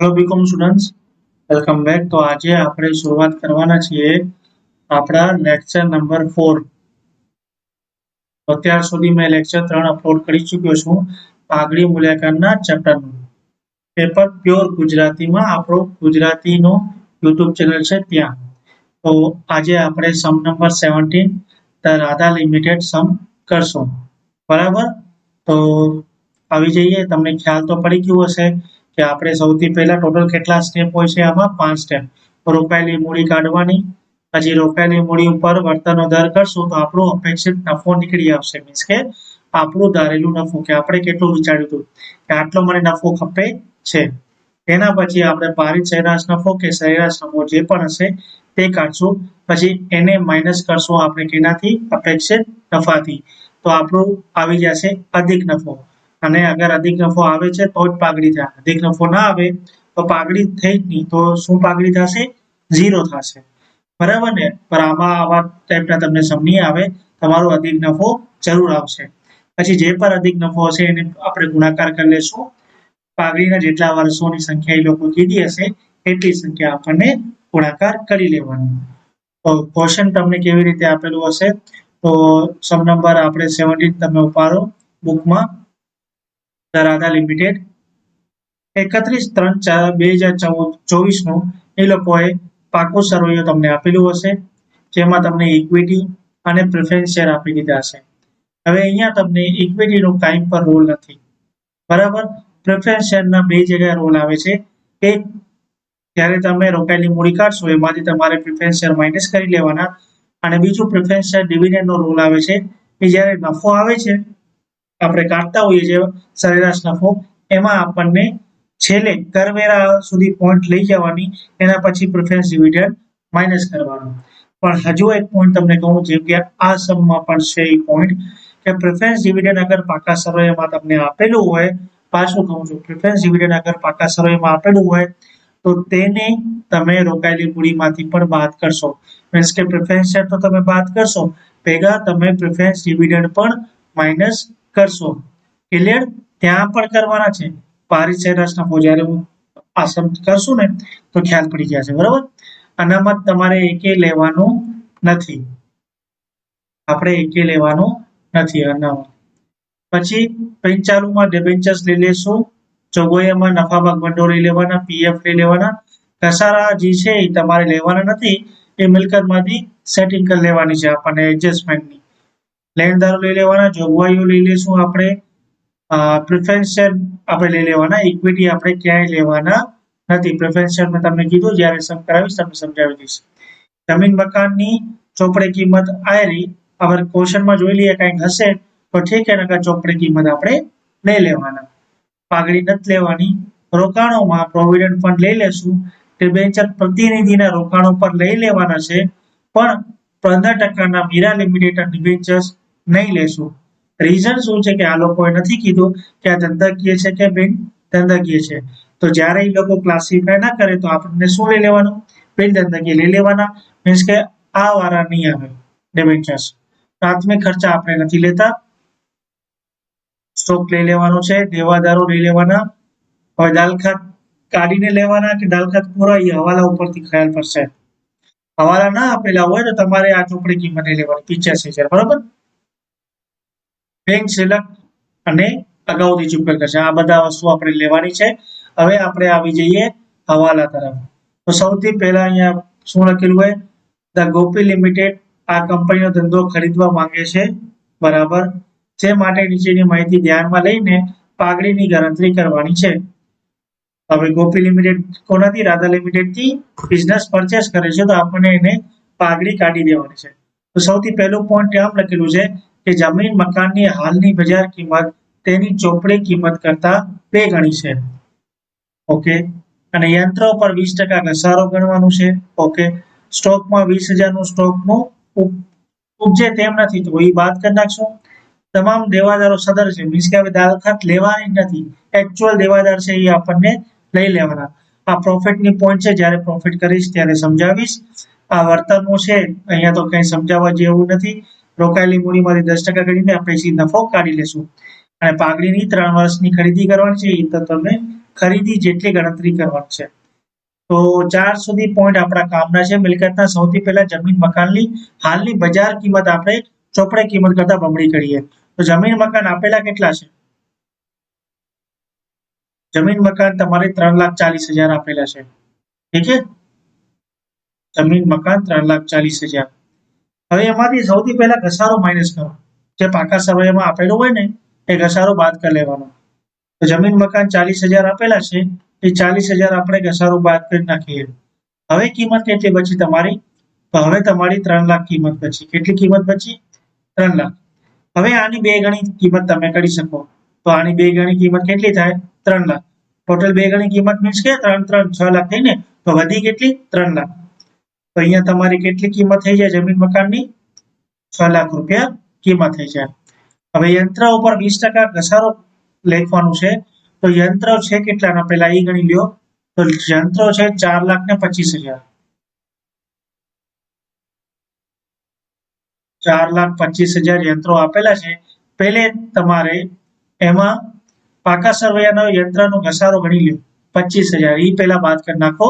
Hello B Com students welcome back તો આજે આપણે શરૂઆત કરવાના છીએ આપણા લેક્ચર નંબર ફોર અત્યાર સુધી મેં લેક્ચર ત્રણ અપલોડ કરી ચૂક્યો છું પાઘડી મૂલ્યાંકનના ચેપ્ટરનું પેપર પ્યોર ગુજરાતીમાં આપણો ગુજરાતીનો યુટ્યુબ ચેનલ છે ત્યાં. તો આજે આપણે sum number seventeen the Radha limited sum કરશું. બરાબર? તો આવી જઈએ. તમને ખ્યાલ તો પડી ગયો હશે. કે આપણે સૌથી પહેલા ટોટલ કેટલા સ્ટેપ હોય છે આમાં? પાંચ સ્ટેપ રોકાયેલી મૂડી કાઢવાની, પછી રોકાયેલી મૂડી ઉપર વર્તનનો દર કરશું તો આપણો અપેક્ષિત નફો નીકળી આવશે. મીન્સ કે આપણું ધારેલું નફો કે આપણે કેટલું વિચાર્યું હતું? કે આટલો મને નફો ખપે છે. એના પછી આપણે પારિત સરેરાશ નફો કે સરેરાશ નફો જે પણ હશે તે કાઢશું. પછી એને માઇનસ કરશું આપણે કેનાથી? અપેક્ષિત નફાથી. તો આપણું આવી જશે અધિક નફો. અને અગર અધિક નફો આવે છે, તો જ પાઘડી થાય. અધિક નફો ના આવે, તો પાઘડી થઈ જ નહીં. તો શું પાઘડી થશે? ઝીરો થશે. બરાબર ને? પણ આમાં આવા ટાઈપના તમને સમની આવે. તમારો અધિક નફો જરૂર આવશે. પછી જે પણ અધિક નફો હશે, એને આપણે ગુણાકાર કરી લેશું. પાઘડીના જેટલા વર્ષોની સંખ્યા એ લોકો કીધી હશે, એટલી સંખ્યા આપણને ગુણાકાર કરી લેવાની. તો ક્વેશ્ચન તમને કેવી રીતે આપેલું હશે? તો સમ નંબર આપણે સેવન્ટીન તમે ઉપાડો બુકમાં ધ લિમિટેડ એકત્રીસ ત્રણ ચાર બે હજાર ચૌદ, ચોવીસનું એ લોકોએ પાકો સરવૈયો તમને આપેલું હશે, જેમાં તમને ઇક્વિટી અને પ્રેફરન્સ શેર આપી દીધા હશે. હવે અહીંયા તમને ઇક્વિટીનો ટાઈમ પર રોલ નથી. બરાબર? પ્રેફરન્સ શેરના બે જગ્યાએ રોલ આવે છે. એક, જ્યારે તમે રોકાયેલી મૂડી કાઢશો, એમાંથી તમારે પ્રેફરન્સ શેર માઇનસ કરી લેવાના. અને બીજું પ્રેફરન્સ શેર ડિવિડન્ડનો રોલ આવે છે. કે જ્યારે નફો આવે છે આપણે કાઢતા હોઈએ છીએ સરેરાશ નફો એમાં આપણને છેલ્લે કરવેરા સુધી પોઈન્ટ લઈ જવાની, એના પછી પ્રેફરન્સ ડિવિડન્ડ માઇનસ કરવાનું. પણ હજુ એક પોઈન્ટ તમને કહું, જેમ કે આ સમમાં પણ છે એ પોઈન્ટ કે પ્રેફરન્સ ડિવિડન્ડ અગર પાકા સર્વેમાં તમને આપેલું હોય, પાછું કહું છું પ્રેફરન્સ ડિવિડન્ડ અગર પાકા સર્વેમાં આપેલું હોય, તો તેને તમે રોકાયેલી મૂડીમાંથી પણ બાદ કરશો. મીન્સ કે પ્રેફરન્સ શેર તો તમે બાદ કરશો, ભેગા તમે પ્રેફરન્સ ડિવિડન્ડ પણ માઇનસ કરશો. ક્લિયર ત્યાં પણ કરવાના છે. પારિત સરેરાશ નફો જ્યારે હું આ કરશું ને, તો ખ્યાલ પડી જશે બરાબર? અનામત તમારે એકે લેવાનું નથી. આપણે એકે લેવાનું નથી અનામત. પછી પંચાલુમાં ડિબેન્ચર્સ લઈ લેશું. ચોગોયામાં નફા ભાગ ભંડોળ લઈ લેવાના પીએફ લઈ લેવાના. ઘસારા જે છે એ તમારે લેવાના નથી. એ મિલકતમાંથી સેટિંગ કરી લેવાની છે આપણને એડજસ્ટમેન્ટની લેણદારો લઈ લેવાના, જોગવાઈઓ લઈ લેશું આપણે. પ્રિફરન્સ શેર આપણે લઈ લેવાના ઇક્વિટી આપણે ક્યાંય લેવાના નથી. પ્રિફરન્સ શેર મેં તમને કીધું, જ્યારે સમ, કરાવીશ તમને સમજાવી દઈશ. જમીન મકાનની ચોપડે કિંમત આયરી આપણે ક્વેશ્ચનમાં જોઈ લઈએ કંઈક હશે, તો ઠીક એના ચોપડે કિંમત આપણે લઈ લેવાના. પાઘડી નથી લેવાની. રોકાણોમાં પ્રોવિડન્ટ ફંડ લઈ લેશું. ડિબેન્ચર પ્રતિનિધિના રોકાણો પર લઈ લેવાના છે. પણ પંદર ટકાના મીરા લિમિટેડ ડિબેન્ચર્સ નહીં લેશું. રીઝન શું છે કે આ લોકોએ નથી કીધું કે આ ધંધાકીય છે કે બિન ધંધાકીય છે? તો જ્યારે એ લોકો ક્લાસિફાય ના કરે તો આપણને શું લઈ લેવાનું? બિન ધંધાકીય લઈ લેવાના. મીન્સ કે આ વાળા નહીં આવે. ડેબેન્ચર્સ પ્રાથમિક ખર્ચા આપણે નથી લેતા. સ્ટોક લઈ લેવાનો છે, દેવાદારો લઈ લેવાના. હવે દાલખાત કાઢીને લેવાના કે દાલખાત પૂરા એ હવાલા ઉપરથી ખ્યાલ પડશે. હવાલા ના આપેલા હોય તો તમારે આ ચોપડી કિંમત લેવાની પિચ્યાસી હજાર, બરાબર? બેંક સિલક અને અગાઉથી ચૂકવેલ કરશે આ બધા વસ્તુ આપણે લેવાની છે. હવે આપણે આવી જઈએ હવાલા તરફ. તો સૌથી પહેલા અહીંયા શું લખેલું હોય? ધ ગોપી લિમિટેડ આ કંપનીનો ધંધો ખરીદવા માંગે છે. બરાબર? જે માટે નીચેની માહિતી ધ્યાનમાં લઈને પાઘડીની ગણતરી કરવાની છે. હવે ગોપી લિમિટેડ કોનાથી? રાધા લિમિટેડથી બિઝનેસ પરચેસ કરે છે. તો આપણને એને પાઘડી કાઢી દેવાની છે. તો સૌથી પહેલું પોઈન્ટ આમ લખેલું છે. કે જમીન મકાનની હાલની બજાર કિંમત તેની ચોપડી કિંમત કરતા બે ગણી છે. ઓકે? અને યંત્ર પર વીસ ટકા ઘસારો ગણવાનું છે. ઓકે? સ્ટોકમાં વીસ હજારનું સ્ટોકનું ઉપજે તેમ નથી. તો એ વાત કરી નાખશું. તમામ દેવાદારો સદર છે. મીન્સ કે હવે દાલખાત લેવાની જ નથી. એકચ્યુઅલ દેવાદાર છે એ આપણને લઈ લેવાના. આ પ્રોફિટની પોઈન્ટ છે. જ્યારે પ્રોફિટ કરીશ ત્યારે સમજાવીશ. આ વર્તનો છે. અહીંયા તો કંઈ સમજાવવા જેવું નથી. રોકાયેલી મૂડીમાંથી દસ ટકા કરીને આપણે સી નફો કાઢી લેશું. અને પાઘડીની ત્રણ વર્ષની ખરીદી કરવાની છે, એ તો તમે ખરીદી જેટલી ગણતરી કરવાની છે. તો ચાર સુધી પોઈન્ટ આપણા કામના છે. મિલકતના સૌથી પહેલા જમીન મકાનની હાલની બજાર કિંમત આપણે ચોપડે કિંમત કરતા બમણી કરીએ. તો જમીન મકાન આપેલા કેટલા છે? જમીન મકાન તમારે ત્રણ લાખ ચાલીસ હજાર આપેલા છે. ઠીક છે? જમીન મકાન ત્રણ લાખ ચાલીસ હજાર. હવે એમાંથી સૌથી પહેલા ઘસારો માઇનસ કરો. જે પાકા સર્વેમાં આપેલું હોય ને, એ ઘસારો બાદ કરી લેવાનો. તો જમીન મકાન ચાલીસ હજાર આપેલા છે, એ ચાલીસ હજાર આપણે ઘસારો બાદ કરી નાખીએ. હવે કિંમત કેટલી બચી તમારી? તો હવે તમારી ત્રણ લાખ કિંમત બચી. કેટલી કિંમત બચી? ત્રણ લાખ. હવે આની બે ગણી કિંમત તમે કરી શકો. તો આની બે ગણી કિંમત કેટલી થાય? ત્રણ લાખ. ટોટલ બે ગણી કિંમત મીન્સ કે ત્રણ ત્રણ, છ લાખ થઈને, તો વધી કેટલી? ત્રણ લાખ. તો અહીંયા તમારી કેટલી કિંમત થઈ જાય જમીન મકાનની? છ લાખ રૂપિયા કિંમત થઈ જાય. હવે યંત્ર ઉપર વીસ ટકા ઘસારો લેખવાનું છે. તો યંત્ર છે કેટલાના? પેલા એ ગણી લ્યો. તો યંત્ર છે ચાર લાખ ને પચીસ હજાર. ચાર લાખ પચીસ હજાર યંત્રો આપેલા છે. પહેલે તમારે એમાં પાકા સરવૈયાનો યંત્રનો ઘસારો ગણી લ્યો. પચીસ હજાર. એ પહેલા બાદ કરી નાખો.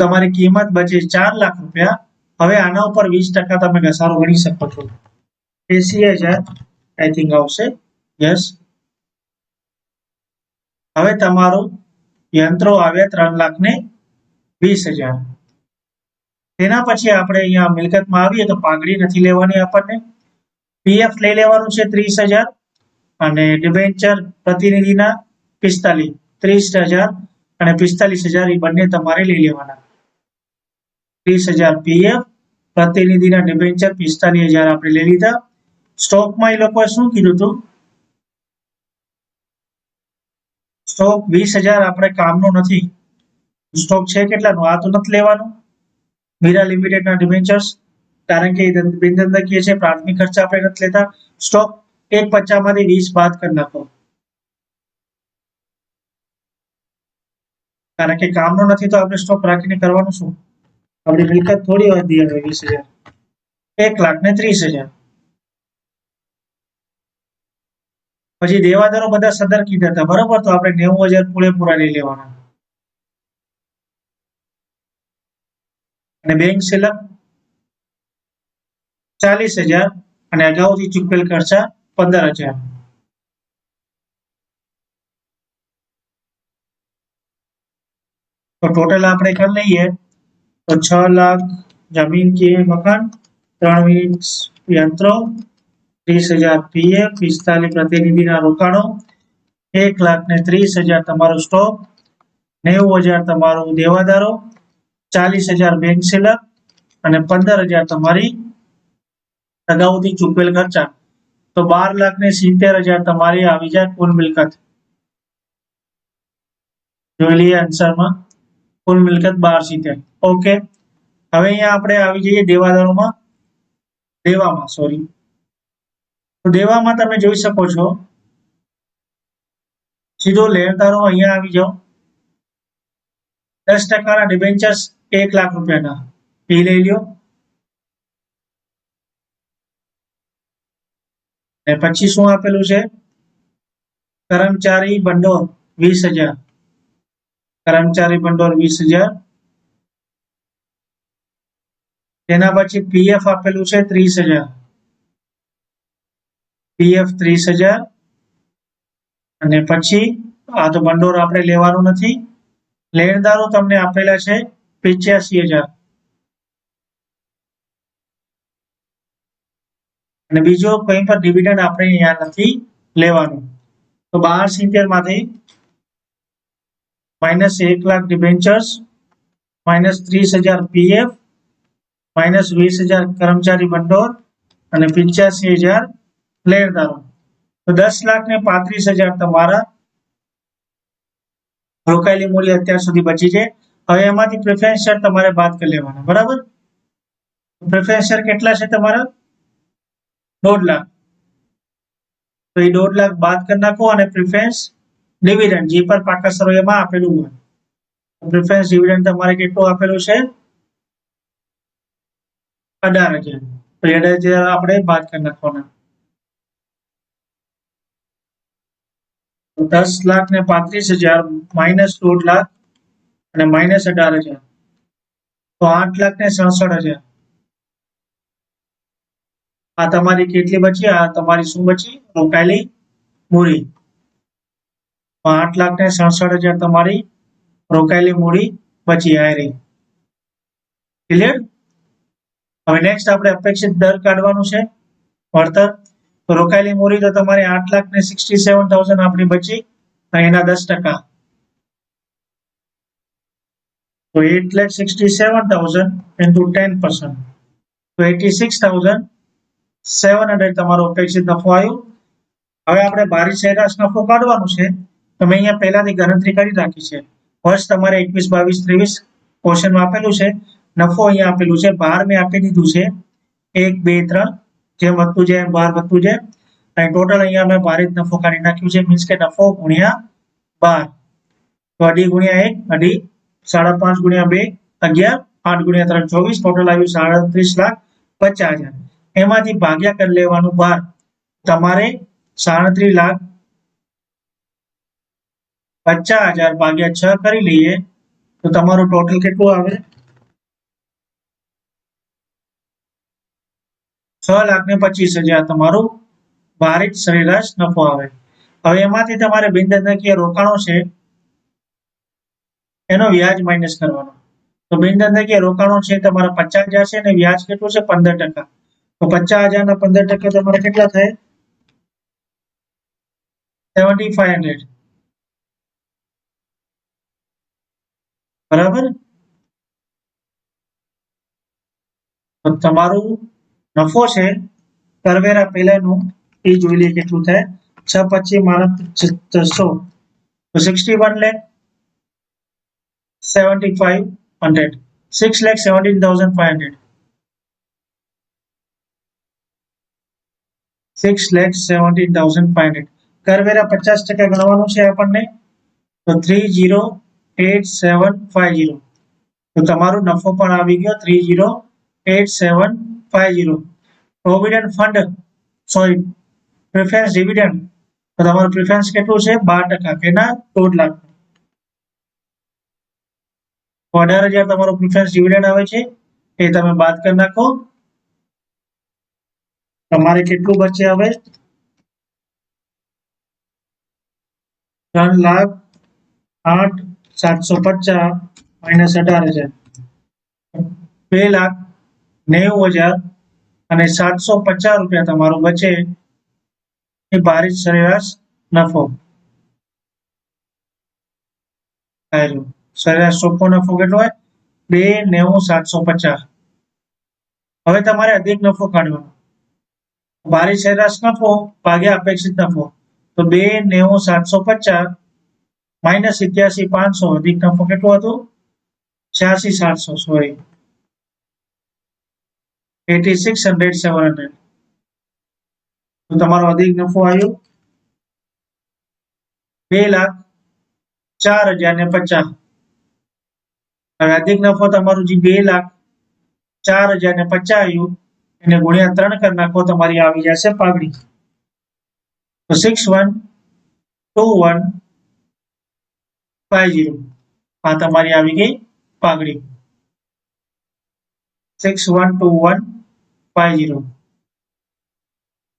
તમારી કિંમત બચે ચાર લાખ રૂપિયા. હવે આના ઉપર વીસ ટકા તમે ઘસારો ગણી શકો છો. એસી હજાર આઈ થિંક આવશે. યસ હવે તમારું યંત્રો આવ્યા ત્રણ લાખ ને વીસ હજાર. તેના પછી આપણે અહીંયા મિલકતમાં આવીએ તો પાઘડી નથી લેવાની આપણને. પીએફ લઈ લેવાનું છે ત્રીસ હજાર અને ડિબેન્ચર પ્રતિનિધિના પિસ્તાલીસ, ત્રીસ હજાર અને પિસ્તાલીસ હજાર એ બંને તમારે લઈ લેવાના. ત્રીસ હજાર પીએફ પ્રતિનિધિના ડિબેન્ચર પિસ્તાલીસ હજાર આપણે લઈ લીધા. સ્ટોકમાં એ લોકોએ શું કીધું હતું? સ્ટોક વીસ હજાર આપણે કામનો નથી. સ્ટોક છે કેટલાનું? આ તો નથી લેવાનું. મીરા લિમિટેડના ડિબેન્ચર્સ કારણ કે બિનધંધકીય છે, પ્રાથમિક ખર્ચ આપણે નથી લેતા. સ્ટોક એક પચાસમાંથી વીસ બાદ કરી નાખો. કારણ કે કામનો નથી તો આપણે સ્ટોક રાખીને કરવાનું શું? આપણી મિલકત થોડી વધી હવે વીસ હજાર. એક લાખ ને ત્રીસ હજાર. પછી દેવાદારો બધા સદર કીધા હતા, બરોબર? તો આપણે નેવું હજાર પૂરેપૂરા લઈ લેવાના. અને બેંક સિલક ચાલીસ હજાર અને અગાઉથી ચૂકવેલ ખર્ચા પંદર હજાર. તો ટોટલ આપણે કરી લઈએ તો છ લાખ જમીન કે મકાન, ત્રણ વીસ યંત્રો, ત્રીસ હજાર પીએફ પિસ્તાલીસ પ્રતિનિધિના રોકાણો, એક લાખ ને ત્રીસ હજાર તમારો સ્ટોક, નેવું હજાર તમારું દેવાદારો, ચાલીસ હજાર બેંક સેલર અને પંદર હજાર તમારી અગાઉથી ચૂકવેલ ખર્ચા. તો બાર લાખ ને સિત્તેર હજાર તમારી આવી જાય કુલ મિલકત. જોઈ લઈએ આન્સરમાં કુલ મિલકત બાર સિત્તેર. ઓકે હવે અહીંયા આપણે આવી જઈએ દેવાદારોમાં. દેવામાં સોરી દેવામાં તમે જોઈ શકો છો. સીધો લેણદારો અહીંયા આવી જાઓ. દસ ટકાના ડિબેન્ચર્સ એક લાખ રૂપિયાના. એ લઈ લ્યો. પછી શું આપેલું છે? કર્મચારી ભંડોળ વીસ હજાર. કર્મચારી ભંડોળ વીસ હજાર. તેના પછી પીએફ આપેલું છે ત્રીસ હજાર. પીએફ ત્રીસ હજાર. અને પછી આ તો ભંડોળ આપણે લેવાનું નથી. લેણદારો તમને આપેલા છે પિચ્યાસી હજાર. અને બીજો કઈ પણ ડિવિડન્ડ આપણે અહીંયા નથી લેવાનું. તો બાર સિત્તેરમાંથી માઇનસ એક લાખ ડિબેન્ચર્સ માઇનસ ત્રીસ હજાર પીએફ માઇનસ વીસ હજાર કર્મચારી ભંડોળ અને પંચ્યાસી હજાર લેણદારો તો દસ લાખ ને પાંત્રીસ હજાર તમારા રોકાયેલી મૂલ્ય અત્યાર સુધી બચી છે. હવે એમાંથી પ્રેફરન્સ શેર તમારે બાદ કરી લેવાના, બરાબર? પ્રેફરન્સ શેર કેટલા છે તમારા? દોઢ લાખ. તો એ દોઢ લાખ બાદ કરી નાખો અને પ્રિફરન્સ ડિવિડન્ડ જે પર પાકા એમાં આપેલું હોય. પ્રિફરન્સ ડિવિડન્ડ તમારે કેટલું આપેલું છે? અઢાર હજાર. તો અઢાર હજાર આપણે બાદ કરી નાખવાના. દસ લાખ ને પાંત્રીસ હજાર માઇનસ દોઢ લાખ અને માઇનસ અઢાર હજાર. તો આઠ લાખ ને સડસઠ હજાર. આ તમારી કેટલી બચી? આ તમારી શું બચી? રોકાયેલી મૂડી. આઠ લાખ ને સડસઠ હજાર તમારી રોકાયેલી મૂડી બચી આવી ક્લિયર હવે નેક્સ્ટ આપણે અપેક્ષિત દર કાઢવાનું છે. વળતર. રોકાયેલી મૂડી તો તમારી આઠ લાખ ને સિક્સટી સેવન થાઉઝન્ડ આપણી બચી. એના દસ ટકા. તો eight lakh sixty seven thousand into ten percent તો eighty six thousand seven hundred તમારો અપેક્ષિત નફો આવ્યો. હવે આપણે બારી સરેરાશ નફો કાઢવાનું છે. તો મેં અહીંયા પહેલાથી ગણતરી કરી રાખી છે. વર્ષ તમારે એકવીસ, બાવીસ, ત્રેવીસ ક્વેશ્ચનમાં આપેલું છે. નફો અહીંયા આપેલું છે. બાર મેં આપી દીધું છે. એક, બે, ત્રણ. જેમ વધતું જાય બાર વધતું જાય. અને ટોટલ અહીંયા અમે બાર નફો કાઢી નાખ્યું છે. મીન્સ કે નફો ગુણ્યા બાર તો અઢી ગુણ્યા એક, અઢી સાડા પાંચ ગુણ્યા બે, અગિયાર, આઠ ગુણ્યા ત્રણ, ચોવીસ. ટોટલ આવ્યું સાડત્રીસ લાખ પચાસ હજાર. એમાંથી ભાગ્યા કરી લેવાનું બાર તમારે સાડત્રીસ લાખ પચાસ હજાર ભાગ્યા છ કરી લઈએ, તો તમારું ટોટલ કેટલું આવે? છ લાખ ને પચીસ હજાર તમારું ભારિત સરેરાશ નફો આવે. હવે એમાંથી તમારે બિનધંધાકીય રોકાણો છે, એનો વ્યાજ માઇનસ કરવાનો. તો બિનધંધાકીય રોકાણો છે, તમારા પચાસ હજાર છે અને વ્યાજ કેટલું છે? પંદર ટકા. તો પચાસ હજાર ના પંદર ટકા તમારે કેટલા થાય? સેવન્ટી ફાઈવ હંડ્રેડ બરાબર તો તમારું નફો છે કરવેરા પહેલાનું એ જોઈ લઈએ કેટલું થાય છ પચીસ મારા છસો તો sixty one lakh seventy five hundred six lakh seventeen thousand five hundred six lakh seventeen thousand five hundred કરવેરા પચાસ ટકા ગણવાનું છે આપણને તો three zero eight seven five zero. તો તમારો નફો પણ આવી ગયો three zero eight seven five zero. Provident fund, sorry, preference dividend. તો તમારું પ્રિફરન્સ કેટલું છે? બાર ટકા કેના દોઢ લાખ. અઢાર હજાર તમારો પ્રિફરન્સ ડિવિડન્ડ આવે છે, એ તમે બાદ કરી નાખો. તમારે કેટલું બચે હવે? ત્રણ લાખ આઠ સાતસો પચાસ માઇનસ અઢાર હજાર બે લાખ નેવું હજાર અને સાતસો પચાસ રૂપિયા તમારું બચે એ ભારિત સરેરાશ નફો. સરેરાશ ચોખ્ખો નફો કેટલો હોય? બે નેવું સાતસો પચાસ. હવે તમારે અધિક નફો કાઢવાનો. ભારી સરેરાશ નફો, ભાગ્યા અપેક્ષિત નફો. તો બે નેવું સાતસો પચાસ માઇનસ સિત્યાસી પાંચસો અધિક નફો કેટલો હતો? છ્યાસી સાતસો, sorry. Eighty six hundred seven hundred. તો તમારો અધિક નફો આવ્યો? બે લાખ ચાર હજાર ને પચાસ. અધિક નફો તમારું જે બે લાખ ચાર હજાર ને પચાસ આવ્યું, એને ગુણ્યા ત્રણ કરી નાખો, તમારી આવી જશે પાઘડી. તો સિક્સ વન ટુ વન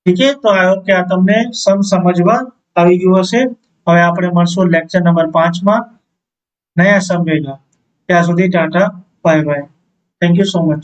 ઠીક છે? તો આ કે આ તમને સમ સમજવા આવી ગયું હશે. હવે આપણે મળશું લેક્ચર નંબર પાંચમાં નયા સમ ભેગા ત્યાં સુધી tata bye bye thank you so much